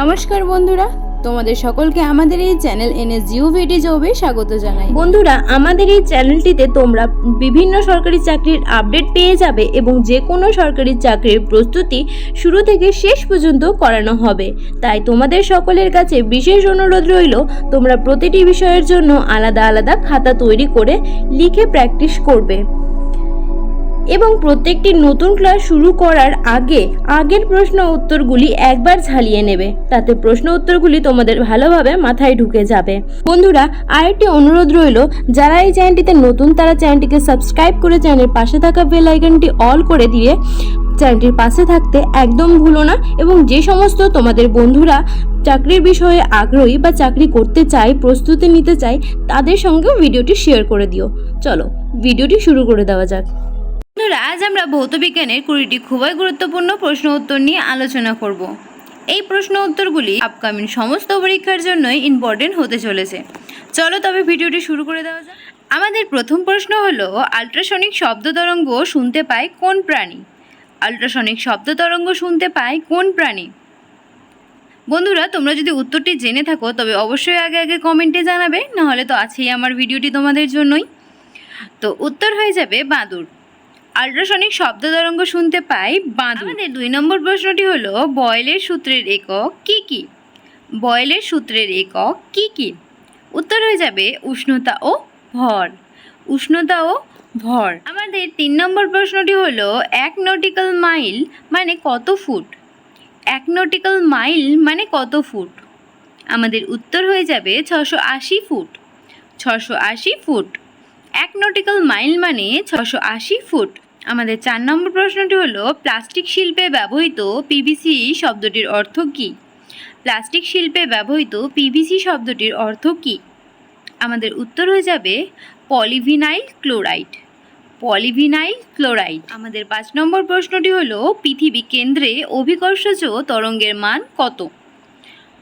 নমস্কার বন্ধুরা, তোমাদের সকলকে আমাদের এই চ্যানেল এনএস জিও ভিডি জবে স্বাগত জানাই। বন্ধুরা, আমাদের এই চ্যানেলটিতে তোমরা বিভিন্ন সরকারি চাকরির আপডেট পেয়ে যাবে এবং যে কোনো সরকারি চাকরির প্রস্তুতি শুরু থেকে শেষ পর্যন্ত করানো হবে। তাই তোমাদের সকলের কাছে বিশেষ অনুরোধ রইল, তোমরা প্রতিটি বিষয়ের জন্য আলাদা আলাদা খাতা তৈরি করে লিখে প্র্যাকটিস করবে। এবং প্রত্যেকটি নতুন ক্লাস শুরু করার আগে আগের প্রশ্ন উত্তরগুলি একবার ঝালিয়ে নেবে। তাতে প্রশ্ন উত্তরগুলি তোমাদের ভালোভাবে মাথায় ঢুকে যাবে। বন্ধুরা, আরেকটি অনুরোধ রইল, যারা এই চ্যানেলটিতে নতুন, তারা চ্যানেলটিকে সাবস্ক্রাইব করে চ্যানেলের পাশে থাকা বেল আইকনটি অল করে দিয়ে চ্যানেলটির পাশে থাকতে একদম ভুলো না এবং যে সমস্ত তোমাদের বন্ধুরা চাকরির বিষয়ে আগ্রহী বা চাকরি করতে চায়, প্রস্তুতি নিতে চায়, তাদের সঙ্গেও ভিডিওটি শেয়ার করে দিও। চলো, ভিডিওটি শুরু করে দেওয়া যাক। বন্ধুরা, আজ আমরা ভৌতবিজ্ঞানের কুড়িটি খুবই গুরুত্বপূর্ণ প্রশ্ন উত্তর নিয়ে আলোচনা করব। এই প্রশ্ন উত্তরগুলি আপকামিং সমস্ত পরীক্ষার জন্যই ইম্পর্টেন্ট হতে চলেছে। চলো তবে ভিডিওটি শুরু করে দেওয়া যাক। আমাদের প্রথম প্রশ্ন হলো আল্ট্রাসনিক শব্দ তরঙ্গ শুনতে পায় কোন প্রাণী? আল্ট্রাসনিক শব্দ তরঙ্গ শুনতে পায় কোন প্রাণী? বন্ধুরা, তোমরা যদি উত্তরটি জেনে থাকো, তবে অবশ্যই আগে আগে কমেন্টে জানাবে, নাহলে তো আছেই আমার ভিডিওটি তোমাদের জন্যই। তো উত্তর হয়ে যাবে বাঁদর। আল্ট্রাসনিক শব্দ তরঙ্গ শুনতে পাই বাঁদর আমাদের দুই নম্বর প্রশ্নটি হলো, বয়েলের সূত্রের একক কি কি? বয়েলের সূত্রের একক কি কি? উত্তর হয়ে যাবে উষ্ণতা ও ভর। উষ্ণতা ও ভর। আমাদের তিন নম্বর প্রশ্নটি হলো, এক নটিক্যাল মাইল মানে কত ফুট? এক নটিক্যাল মাইল মানে কত ফুট? আমাদের উত্তর হয়ে যাবে ছশো আশি ফুট। ছশো আশি ফুট। এক নটিক্যাল মাইল মানে ছশো আশি ফুট। আমাদের চার নম্বর প্রশ্নটি হলো, প্লাস্টিক শিল্পে ব্যবহৃত পিভিসি শব্দটির অর্থ কী? প্লাস্টিক শিল্পে ব্যবহৃত পিভিসি শব্দটির অর্থ কী? আমাদের উত্তর হয়ে যাবে, পলিভিনাইল ক্লোরাইড। Polyvinyl chloride. আমাদের পাঁচ নম্বর প্রশ্নটি হলো, পৃথিবী কেন্দ্রে অভিকর্ষজ তরঙ্গের মান কত?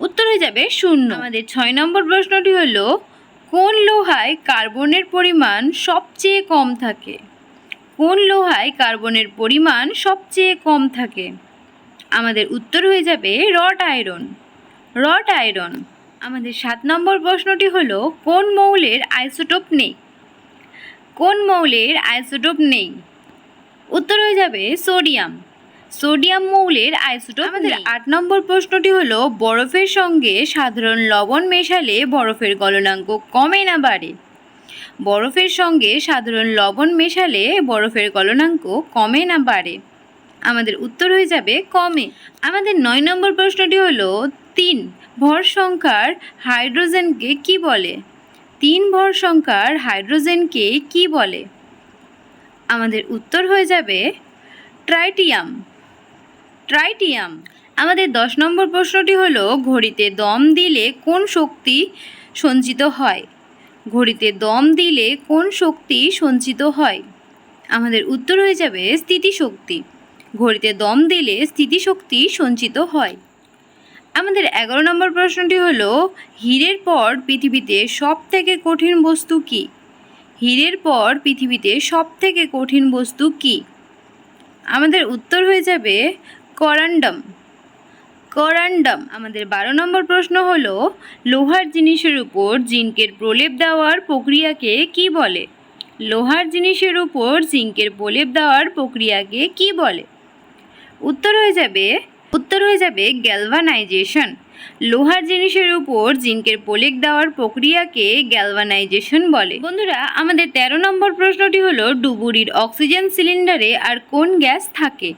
উত্তর হয়ে যাবে শূন্য। আমাদের ছয় নম্বর প্রশ্নটি হলো, কোন লোহায় কার্বনের পরিমাণ সবচেয়ে কম থাকে? কোন লোহায় কার্বনের পরিমাণ সবচেয়ে কম থাকে? আমাদের উত্তর হয়ে যাবে রড আয়রন রড আয়রন আমাদের সাত নম্বর প্রশ্নটি হলো কোন মৌলের আইসোটোপ নেই? কোন মৌলের আইসোটোপ নেই? উত্তর হয়ে যাবে সোডিয়াম সোডিয়াম মৌলের আইসোটোপ আমাদের আট নম্বর প্রশ্নটি হলো বরফের সঙ্গে সাধারণ লবণ মেশালে বরফের গলনাঙ্ক কমে না বাড়ে? বরফের সঙ্গে সাধারণ লবণ মেশালে বরফের গলনাঙ্ক কমে না বাড়ে। আমাদের উত্তর হয়ে যাবে কমে। আমাদের নয় নম্বর প্রশ্নটি হলো, তিন ভর সংখ্যার হাইড্রোজেনকে কি বলে? তিন ভর সংখ্যার হাইড্রোজেনকে কি বলে? আমাদের উত্তর হয়ে যাবে, ট্রাইটিয়াম। ট্রাইটিয়াম। আমাদের দশ নম্বর প্রশ্নটি হলো, ঘড়িতে দম দিলে কোন শক্তি সঞ্চিত হয়? ঘড়িতে দম দিলে কোন শক্তি সঞ্চিত হয়? আমাদের উত্তর হয়ে যাবে স্থিতিশক্তি। ঘড়িতে দম দিলে স্থিতিশক্তি সঞ্চিত হয়। আমাদের এগারো নম্বর প্রশ্নটি হলো, হীরের পর পৃথিবীতে সব থেকে কঠিন বস্তু কী? হীরের পর পৃথিবীতে সব থেকে কঠিন বস্তু কী? আমাদের উত্তর হয়ে যাবে, করান্ডম। করান্ডম। আমাদের বারো নম্বর প্রশ্ন হল, লোহার জিনিসের উপর জিঙ্কের প্রলেপ দেওয়ার প্রক্রিয়াকে কি বলে? লোহার জিনিসের উপর জিঙ্কের প্রলেপ দেওয়ার প্রক্রিয়াকে কি বলে? উত্তর হয়ে যাবে, উত্তর হয়ে যাবে গ্যালভানাইজেশন লোহার জিনিসের উপর জিঙ্কের প্রলেপ দেওয়ার প্রক্রিয়াকে গ্যালভানাইজেশন বলে। বন্ধুরা, আমাদের তেরো নম্বর প্রশ্নটি হলো, ডুবুরির অক্সিজেন সিলিন্ডারে আর কোন গ্যাস থাকে?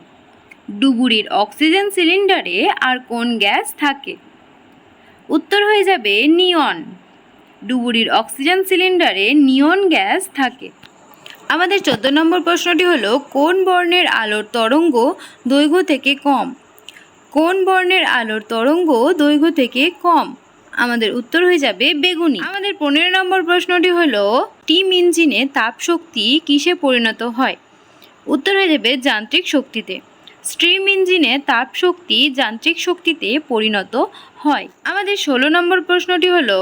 ডুবুরির অক্সিজেন সিলিন্ডারে আর কোন গ্যাস থাকে? উত্তর হয়ে যাবে নিয়ন। ডুবুরির অক্সিজেন সিলিন্ডারে নিয়ন গ্যাস থাকে। আমাদের চোদ্দ নম্বর প্রশ্নটি হলো, কোন বর্ণের আলোর তরঙ্গ দৈর্ঘ্য থেকে কম? কোন বর্ণের আলোর তরঙ্গ দৈর্ঘ্য থেকে কম? আমাদের উত্তর হয়ে যাবে বেগুনি। আমাদের পনেরো নম্বর প্রশ্নটি হলো, টিম ইঞ্জিনে তাপ শক্তি কিসে পরিণত হয়? উত্তর হয়ে যাবে যান্ত্রিক শক্তিতে। স্ট্রিম ইঞ্জিনে তাপ শক্তি যান্ত্রিক শক্তিতে পরিণত হয়। আমাদের ষোলো নম্বর প্রশ্নটি হলো,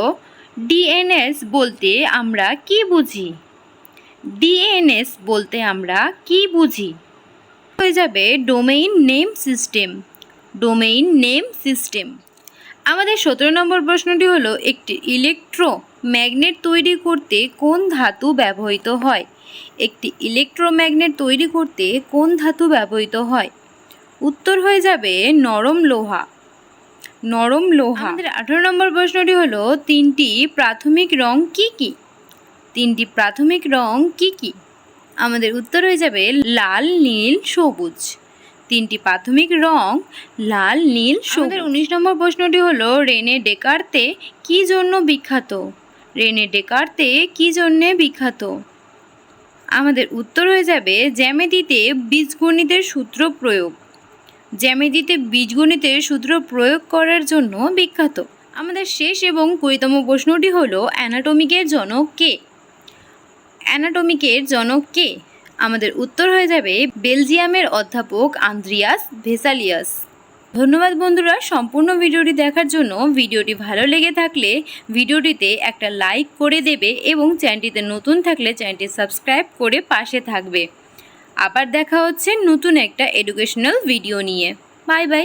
ডিএনএস বলতে আমরা কি বুঝি? ডিএনএস বলতে আমরা কি বুঝি? হয়ে যাবে domain name system. Domain name system. আমাদের সতেরো নম্বর প্রশ্নটি হলো, একটি ইলেকট্রো ম্যাগনেট তৈরি করতে কোন ধাতু ব্যবহৃত হয়? একটি ইলেকট্রোম্যাগনেট তৈরি করতে কোন ধাতু ব্যবহৃত হয়? উত্তর হয়ে যাবে নরম লোহা। নরম লোহা। আমাদের আঠারো নম্বর প্রশ্নটি হলো তিনটি প্রাথমিক রং কি কি? তিনটি প্রাথমিক রং কি কি? আমাদের উত্তর হয়ে যাবে লাল নীল সবুজ। তিনটি প্রাথমিক রং লাল নীল সবুজ। উনিশ নম্বর প্রশ্নটি হলো রেনে ডেকার্তে কি জন্য বিখ্যাত? রেনে ডেকার্তে কি জন্যে বিখ্যাত? আমাদের উত্তর হয়ে যাবে জ্যামিতিতে বীজগণিতের সূত্র প্রয়োগ। জ্যামিতিতে বীজগণিতের সূত্র প্রয়োগ করার জন্য বিখ্যাত। আমাদের শেষ এবং কুড়িতম প্রশ্নটি হলো অ্যানাটমিকের জনক কে? অ্যানাটমিকের জনক কে? আমাদের উত্তর হয়ে যাবে বেলজিয়ামের অধ্যাপক আন্দ্রিয়াস ভেসালিয়াস। ধন্যবাদ বন্ধুরা, সম্পূর্ণ ভিডিওটি দেখার জন্য। ভিডিওটি ভালো লেগে থাকলে ভিডিওটিতে একটা লাইক করে দেবে এবং চ্যানেলটিতে নতুন থাকলে চ্যানেলটি সাবস্ক্রাইব করে পাশে থাকবে। আবার দেখা হচ্ছে নতুন একটা এডুকেশনাল ভিডিও নিয়ে। Bye bye